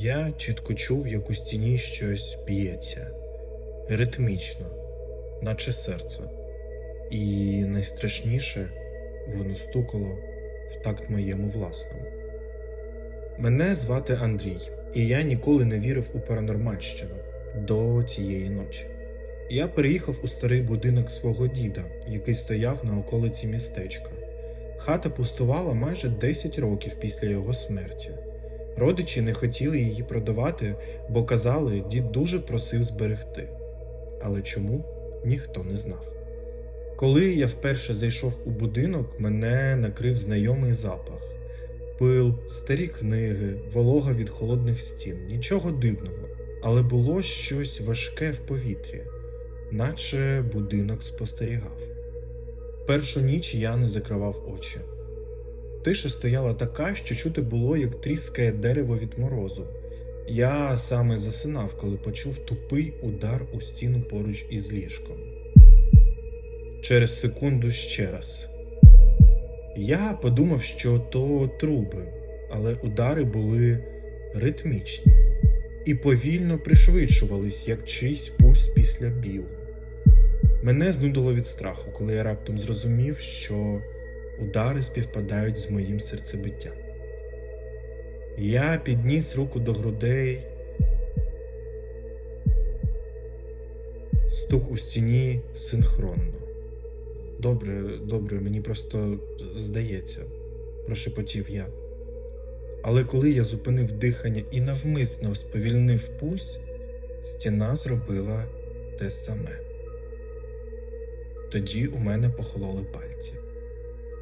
Я чітко чув, як у стіні щось б'ється ритмічно, наче серце. І найстрашніше воно стукало в такт моєму власному. Мене звати Андрій, і я ніколи не вірив у паранормальщину до цієї ночі. Я переїхав у старий будинок свого діда, який стояв на околиці містечка. Хата пустувала майже 10 років після його смерті. Родичі не хотіли її продавати, бо казали, дід дуже просив зберегти. Але чому ніхто не знав. Коли я вперше зайшов у будинок, мене накрив знайомий запах. Пил, старі книги, волога від холодних стін, нічого дивного, але було щось важке в повітрі, наче будинок спостерігав. Першу ніч я не закривав очі. Тиша стояла така, що чути було, як тріскає дерево від морозу. Я саме засинав, коли почув тупий удар у стіну поруч із ліжком. Через секунду ще раз. Я подумав, що то труби, але удари були ритмічні і повільно пришвидшувались, як чийсь пульс після бігу. Мене знудило від страху, коли я раптом зрозумів, що удари співпадають з моїм серцебиттям. Я підніс руку до грудей. Стук у стіні синхронно. Добре, добре, мені просто здається, прошепотів я. Але коли я зупинив дихання і навмисно сповільнив пульс, стіна зробила те саме. Тоді у мене похололи пальці.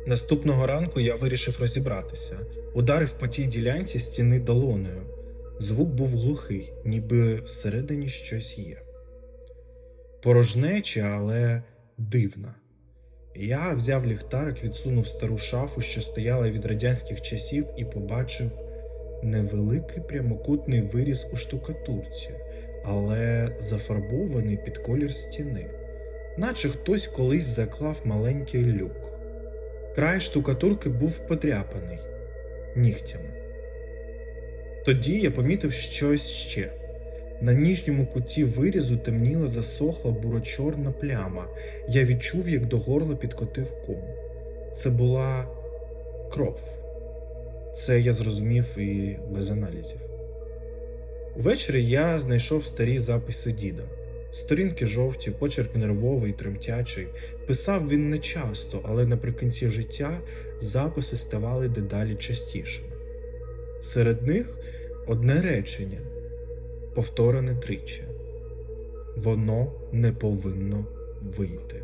Наступного ранку я вирішив розібратися, ударив по тій ділянці стіни долонею. Звук був глухий, ніби всередині щось є. Порожнеча, але дивна. Я взяв ліхтарик, відсунув стару шафу, що стояла від радянських часів, і побачив невеликий прямокутний виріз у штукатурці, але зафарбований під колір стіни, наче хтось колись заклав маленький люк. Край штукатурки був подряпаний нігтями. Тоді я помітив щось ще. На ніжньому куті вирізу темніла засохла буро-чорна пляма. Я відчув, як до горла підкотив ком. Це була кров. Це я зрозумів і без аналізів. Увечері я знайшов старі записи діда. Сторінки жовті, почерк нервовий, тремтячий. Писав він не часто, але наприкінці життя записи ставали дедалі частішими. Серед них одне речення, повторене тричі. Воно не повинно вийти.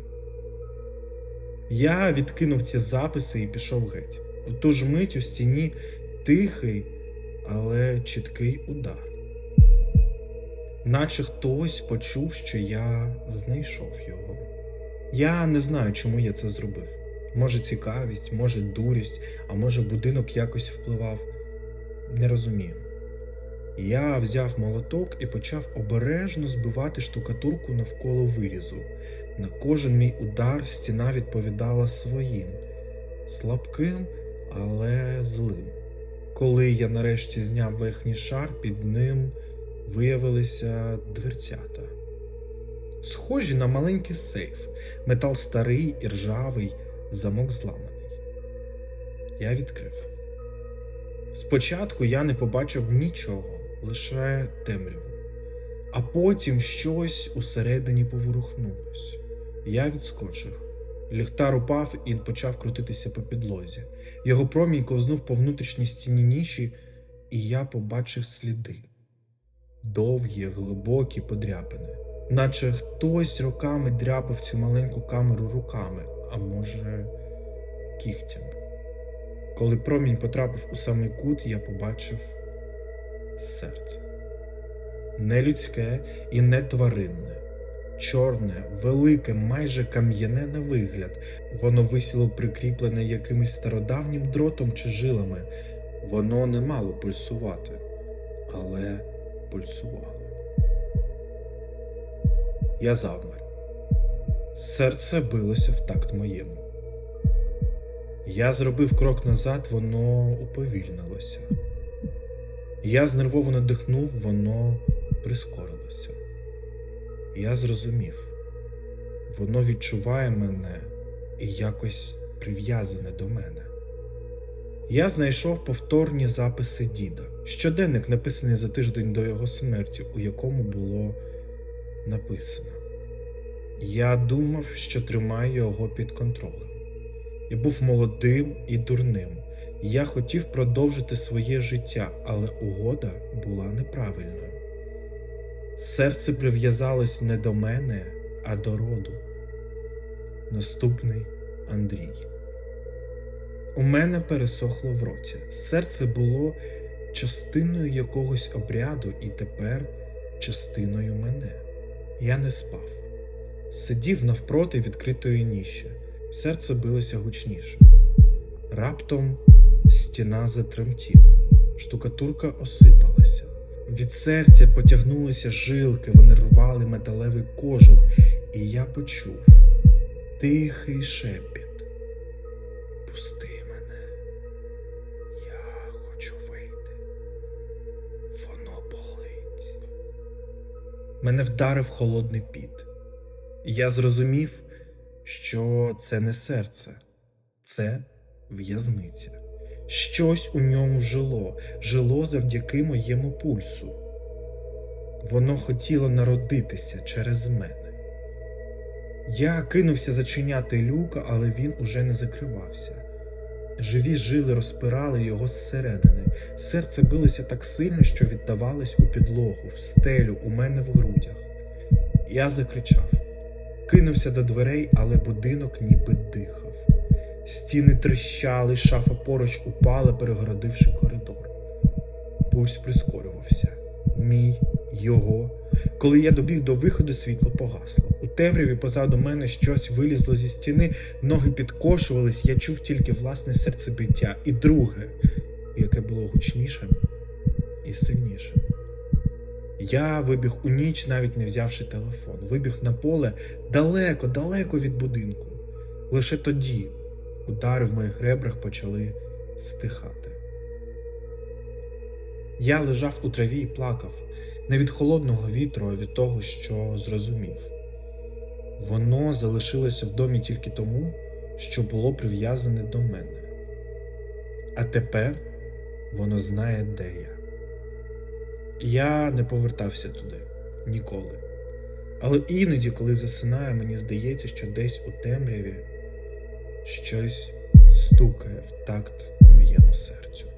Я відкинув ці записи і пішов геть. У ту ж мить у стіні тихий, але чіткий удар. Наче хтось почув, що я знайшов його. Я не знаю, чому я це зробив. Може, цікавість, може, дурість, а може, будинок якось впливав. Не розумію. Я взяв молоток і почав обережно збивати штукатурку навколо вирізу. На кожен мій удар стіна відповідала своїм слабким, але злим. Коли я нарешті зняв верхній шар, під ним виявилися дверцята. Схожі на маленький сейф, метал старий і ржавий, замок зламаний. Я відкрив. Спочатку я не побачив нічого, лише темряву, а потім щось усередині поворухнулось. Я відскочив. Ліхтар упав і почав крутитися по підлозі. Його промінь ковзнув по внутрішній стіні ніші, і я побачив сліди довгі, глибокі подряпини, наче хтось роками дряпав цю маленьку камеру руками, а може, кігтями. Коли промінь потрапив у самий кут, я побачив серце. Не людське і не тваринне, чорне, велике, майже кам'яне на вигляд. Воно висіло прикріплене якимось стародавнім дротом чи жилами. Воно не мало пульсувати, але пульсувало. Я завмер. Серце билося в такт моєму. Я зробив крок назад, воно уповільнилося. Я знервовано дихнув, воно прискорилося. Я зрозумів, воно відчуває мене і якось прив'язане до мене. Я знайшов повторні записи діда, щоденник, написаний за тиждень до його смерті, у якому було написано: Я думав, що тримаю його під контролем. Я був молодим і дурним. Я хотів продовжити своє життя, але угода була неправильною. Серце прив'язалось не до мене, а до роду. Наступний Андрій. У мене пересохло в роті. Серце було частиною якогось обряду і тепер частиною мене. Я не спав. Сидів навпроти відкритої ніші. Серце билося гучніше. Раптом стіна затремтіла, штукатурка осипалася. Від серця потягнулися жилки, вони рвали металевий кожух, і я почув тихий шепіт. Пусти Мене вдарив холодний піт. Я зрозумів, що це не серце, це в'язниця. Щось у ньому жило, жило завдяки моєму пульсу. Воно хотіло народитися через мене. Я кинувся зачиняти люка, але він уже не закривався. Живі жили розпирали його зсередини. Серце билося так сильно, що віддавалось у підлогу, в стелю, у мене в грудях. Я закричав, кинувся до дверей, але будинок ніби дихав. Стіни тріщали, шафа поруч упала, перегородивши коридор. Пульс прискорювався. Мій, його. Коли я добіг до виходу, світло погасло. Темряві позаду мене щось вилізло зі стіни, ноги підкошувались, я чув тільки власне серцебиття. І друге, яке було гучнішим і сильнішим. Я вибіг у ніч, навіть не взявши телефон. Вибіг на поле далеко, далеко від будинку. Лише тоді удари в моїх ребрах почали стихати. Я лежав у траві і плакав не від холодного вітру, а від того, що зрозумів. Воно залишилося в домі тільки тому, що було прив'язане до мене. А тепер воно знає, де я. Я не повертався туди ніколи. Але іноді, коли засинаю, мені здається, що десь у темряві щось стукає в такт моєму серцю.